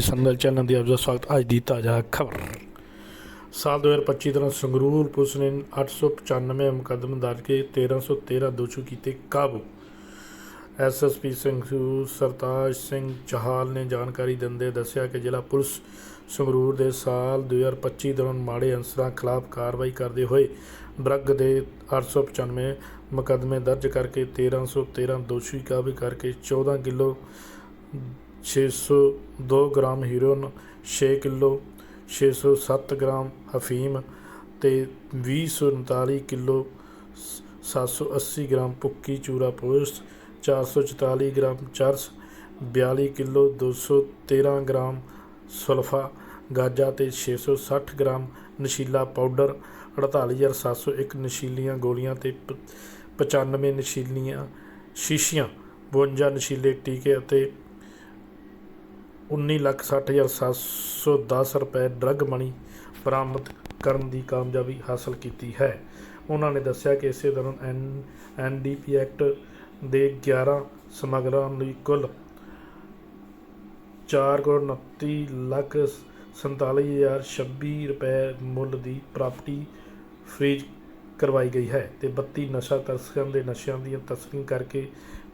ਸੰਦਲ channel ਦੀ ਆਪ ਦਾ ਸਵਾਗਤ, ਅੱਜ ਦੀ ਤਾਜ਼ਾ ਖਬਰ। ਸਾਲ 2025 ਦੌਰਾਨ ਸੰਗਰੂਰ ਪੁਲਿਸ ਨੇ 895 ਮੁਕੱਦਮੇ ਦਰਜ ਕੇ 1313 ਦੋਸ਼ੀ ਕੀਤੇ ਕਾਬੂ। ਐਸਐਸਪੀ ਸੰਗਰੂਰ ਸਰਤਾਜ ਸਿੰਘ ਚਾਹਲ ਨੇ ਜਾਣਕਾਰੀ ਦਿੰਦੇ ਦੱਸਿਆ ਕਿ ਜ਼ਿਲ੍ਹਾ ਪੁਲਿਸ ਸੰਗਰੂਰ ਦੇ ਸਾਲ 2025 ਦੌਰਾਨ ਮਾੜੇ ਅਨਸਰਾਂ ਖਿਲਾਫ ਕਾਰਵਾਈ ਕਰਦੇ ਹੋਏ ਡਰੱਗ ਦੇ 895 ਮੁਕੱਦਮੇ ਦਰਜ ਕਰਕੇ 1313 ਦੋਸ਼ੀ ਕਾਬੂ ਕਰਕੇ 14 kilo 602 gram heroin 6 kilo 607 gram ਅਫੀਮ ਤੇ 239 ਕਿਲੋ 780 ਗ੍ਰਾਮ ਪੁੱਕੀ ਚੂਰਾ ਪੋਸਟ 444 ਗ੍ਰਾਮ ਚਰਸ 42 ਕਿਲੋ 213 ਗ੍ਰਾਮ ਸੁਲਫਾ ਗਾਜਾ ਤੇ 660 ਗ੍ਰਾਮ ਨਸ਼ੀਲਾ ਪਾਊਡਰ 48701 ਨਸ਼ੀਲੀਆਂ ਗੋਲੀਆਂ ਤੇ ਪ- 95 ਨਸ਼ੀਲੀਆਂ ਸ਼ੀਸ਼ੀਆਂ 52 ਨਸ਼ੀਲੇ ਟੀਕੇ ਅਤੇ 19,60,710 ਰੁਪਏ ਡਰੱਗ ਮਨੀ ਬਰਾਮਦ ਕਰਨ ਦੀ ਕਾਮਯਾਬੀ ਹਾਸਲ ਕੀਤੀ ਹੈ। ਉਹਨਾਂ ਨੇ ਦੱਸਿਆ ਕਿ ਇਸੇ ਦੌਰਾਨ ਐਨ ਐਨਡੀਪੀ ਐਕਟ ਦੇ 11 ਸਮਗਰਾਂ ਲਈ ਕੁੱਲ 4,29 ਲੱਖ 47,026 ਰੁਪਏ ਮੁੱਲ ਦੀ ਪ੍ਰਾਪਰਟੀ ਫ੍ਰੀਜ ਕਰਵਾਈ ਗਈ ਹੈ ਤੇ 32 ਨਸ਼ਾ ਤਸਕਰਾਂ ਦੇ ਨਸ਼ਿਆਂ ਦੀਆਂ ਤਸਕਰੀ ਕਰਕੇ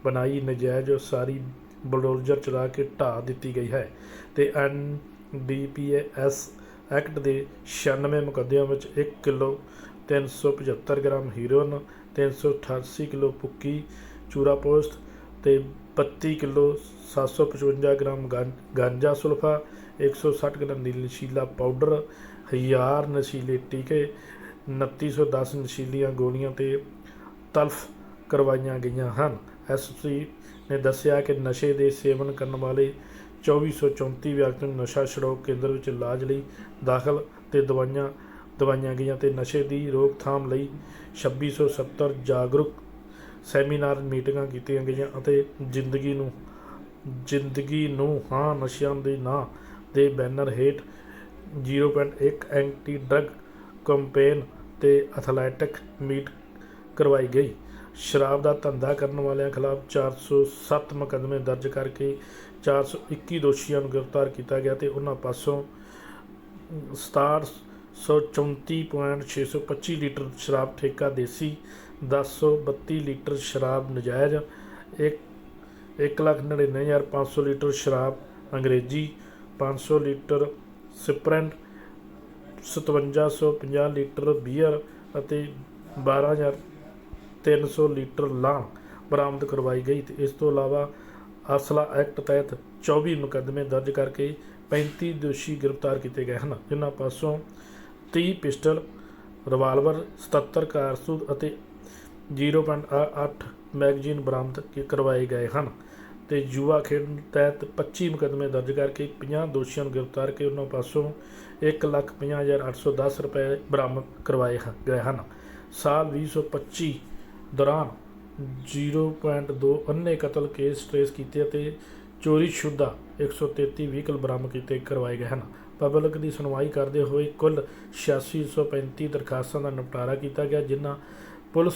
ਬਣਾਈ ਨਜਾਇਜ਼ ਉਸਾਰੀ ਬਲਡੋਜ਼ਰ ਚਲਾ ਕੇ ਢਾਹ ਦਿੱਤੀ ਗਈ ਹੈ ਤੇ ਐਨ ਡੀਪੀਐਸ ਐਕਟ ਦੇ 96 ਮੁਕੱਦਮਿਆਂ ਵਿੱਚ 1 ਕਿਲੋ 375 ਗ੍ਰਾਮ ਹੀਰੋਇਨ 388 ਕਿਲੋ ਪੁੱਕੀ ਚੂਰਾ ਪੋਸਟ ਤੇ 32 ਕਿਲੋ 755 ਗ੍ਰਾਮ ਗਾਂ- ਗਾਂਜਾ ਸੁਲਫਾ 160 ਗ੍ਰਾਮ ਨਸ਼ੀਲਾ ਪਾਊਡਰ, ਹਜ਼ਾਰ ਨਸ਼ੀਲੇ ਟੀਕੇ 2910 ਨਸ਼ੀਲੀਆਂ ਗੋਲੀਆਂ ਤੇ ਤਲਫ ਕਰਵਾਈਆਂ ਗਈਆਂ ਹਨ। ਐਸਪੀ ਨੇ ਦੱਸਿਆ ਕਿ ਨਸ਼ੇ ਦੇ ਸੇਵਨ ਕਰਨ ਵਾਲੇ 2434 ਵਿਅਕਤੀਆਂ ਨੂੰ ਨਸ਼ਾ ਛੁਡਾਊ ਕੇਂਦਰ ਵਿੱਚ ਇਲਾਜ ਲਈ ਦਾਖਲ ਤੇ ਦਵਾਈਆਂ ਦਵਾਈਆਂ ਗਈਆਂ ਤੇ ਨਸ਼ੇ ਦੀ ਰੋਕਥਾਮ ਲਈ 2670 ਜਾਗਰੂਕ ਸੈਮੀਨਾਰ ਮੀਟਿੰਗਾਂ ਕੀਤੀਆਂ ਗਈਆਂ ਅਤੇ ਜ਼ਿੰਦਗੀ ਨੂੰ ਜ਼ਿੰਦਗੀ ਨੂੰ ਹਾਂ, ਨਸ਼ਿਆਂ ਦੇ ਨਾਂ ਦੇ ਬੈਨਰ ਹੇਠ 0.1 ਐਂਟੀ ਡਰੱਗ ਕੰਪੇਨ ਤੇ ਐਥਲੈਟਿਕ ਮੀਟ ਕਰਵਾਈ ਗਈ। ਸ਼ਰਾਬ ਦਾ ਧੰਦਾ ਕਰਨ ਵਾਲਿਆਂ ਖਿਲਾਫ 407 ਮੁਕੱਦਮੇ ਦਰਜ ਕਰਕੇ 421 ਦੋਸ਼ੀਆਂ ਨੂੰ ਗ੍ਰਿਫਤਾਰ ਕੀਤਾ ਗਿਆ ਤੇ ਉਹਨਾਂ ਪਾਸੋਂ 6734.625 ਲੀਟਰ ਸ਼ਰਾਬ ਠੇਕਾ ਦੇਸੀ 1032 ਲੀਟਰ ਸ਼ਰਾਬ ਨਜਾਇਜ਼, ਇੱਕ 199500 ਲੀਟਰ ਸ਼ਰਾਬ ਅੰਗਰੇਜ਼ੀ 500 ਲੀਟਰ ਸਪਰੈਂਟ 5750 ਲੀਟਰ ਬੀਅਰ ਅਤੇ 12300 ਲੀਟਰ ਲਾਂ ਬਰਾਮਦ ਕਰਵਾਈ ਗਈ ਤੇ ਇਸ ਤੋਂ ਇਲਾਵਾ ਅਸਲਾ ਐਕਟ ਤਹਿਤ 24 ਮੁਕੱਦਮੇ ਦਰਜ ਕਰਕੇ 35 ਦੋਸ਼ੀ ਗ੍ਰਿਫਤਾਰ ਕੀਤੇ ਗਏ ਹਨ ਜਿਨ੍ਹਾਂ ਪਾਸੋਂ 30 ਪਿਸਟਲ ਰਿਵਾਲਵਰ 77 ਕਾਰਤੂਸ ਅਤੇ 0.8 ਮੈਗਜ਼ੀਨ ਬਰਾਮਦ ਕਰਵਾਏ ਗਏ ਹਨ ਤੇ ਯੁਵਾ ਖੇਡ ਤਹਿਤ 25 ਮੁਕੱਦਮੇ ਦਰਜ ਕਰਕੇ 50 ਦੋਸ਼ੀਆਂ ਨੂੰ ਗ੍ਰਿਫਤਾਰ ਕੇ ਉਹਨਾਂ ਪਾਸੋਂ 1,50,810 ਰੁਪਏ ਬਰਾਮਦ ਕਰਵਾਏ ਗਏ ਹਨ। ਸਾਲ 2025 ਦੌਰਾਨ 0.2 ਅੰਨੇ ਕਤਲ ਕੇਸ ਟ੍ਰੇਸ ਕੀਤੇ ਅਤੇ ਚੋਰੀ ਸ਼ੁਦਾ 133 ਵਹੀਕਲ ਬਰਾਮਦ ਕੀਤੇ ਕਰਵਾਏ ਗਏ ਹਨ। ਪਬਲਿਕ ਦੀ ਸੁਣਵਾਈ ਕਰਦੇ ਹੋਏ ਕੁੱਲ 8635 ਦਰਖਾਸਤਾਂ ਦਾ ਨਿਪਟਾਰਾ ਕੀਤਾ ਗਿਆ, ਜਿਨ੍ਹਾਂ ਪੁਲਿਸ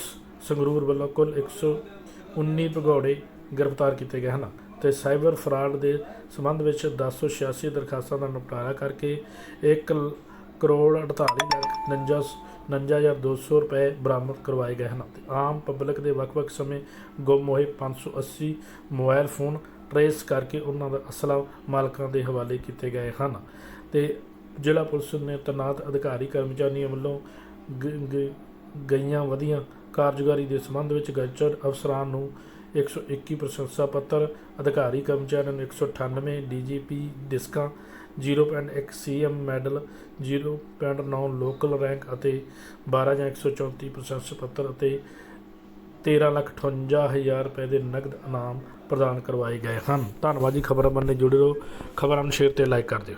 ਸੰਗਰੂਰ ਵੱਲੋਂ ਕੁੱਲ 119 ਭਗੌੜੇ ਗ੍ਰਿਫਤਾਰ ਕੀਤੇ ਗਏ ਹਨ ਤੇ ਸਾਈਬਰ ਫਰਾਡ ਦੇ ਸੰਬੰਧ ਵਿੱਚ 1086 ਦਰਖਾਸਤਾਂ ਦਾ ਨਿਪਟਾਰਾ ਕਰਕੇ 1 ਕਰੋੜ 48 ਲੱਖ 49 99200 ਰੁਪਏ ਬਰਾਮਦ ਕਰਵਾਏ ਗਏ ਹਨ ਤੇ ਆਮ ਪਬਲਿਕ ਦੇ ਵੱਖ-ਵੱਖ ਸਮੇਂ ਗੁੰਮ ਹੋਏ 580 ਮੋਬਾਈਲ ਫੋਨ ਟਰੇਸ ਕਰਕੇ ਉਹਨਾਂ ਦਾ ਅਸਲਾ ਮਾਲਕਾਂ ਦੇ ਹਵਾਲੇ ਕੀਤੇ ਗਏ ਹਨ ਤੇ ਜ਼ਿਲ੍ਹਾ ਪੁਲਿਸ ਨੇ ਤੈਨਾਤ ਅਧਿਕਾਰੀ ਕਰਮਚਾਰੀਆਂ ਵੱਲੋਂ ਗ- ਗਈਆਂ ਵਧੀਆਂ ਕਾਰਜਕਾਰੀ ਦੇ ਸੰਬੰਧ ਵਿੱਚ ਗਜ਼ਟਡ ਅਫਸਰਾਂ ਨੂੰ 121 ਪ੍ਰਸ਼ੰਸਾ ਪੱਤਰ ਅਧਿਕਾਰੀ ਕਰਮਚਾਰੀਆਂ ਨੂੰ 198 ਡੀਜੀਪੀ, ਡਿਸਕਾਂ 0.1 ਸੀਐਮ ਮੈਡਲ 0.9 ਲੋਕਲ ਰੈਂਕ ਅਤੇ 12 ਜਾਂ 134 ਪ੍ਰਸ਼ੰਸਾ ਪੱਤਰ ਅਤੇ 13,58,000 ਰੁਪਏ ਦੇ ਨਗਦ ਇਨਾਮ ਪ੍ਰਦਾਨ ਕਰਵਾਏ ਗਏ ਹਨ। ਧੰਨਵਾਦ ਜੀ ਖਬਰਾਂ ਬੰਨੇ ਜੁੜੇ ਰਹੋ। ਖਬਰਾਂ ਨੂੰ ਸ਼ੇਅਰ ਤੇ ਲਾਈਕ ਕਰ ਦਿਓ।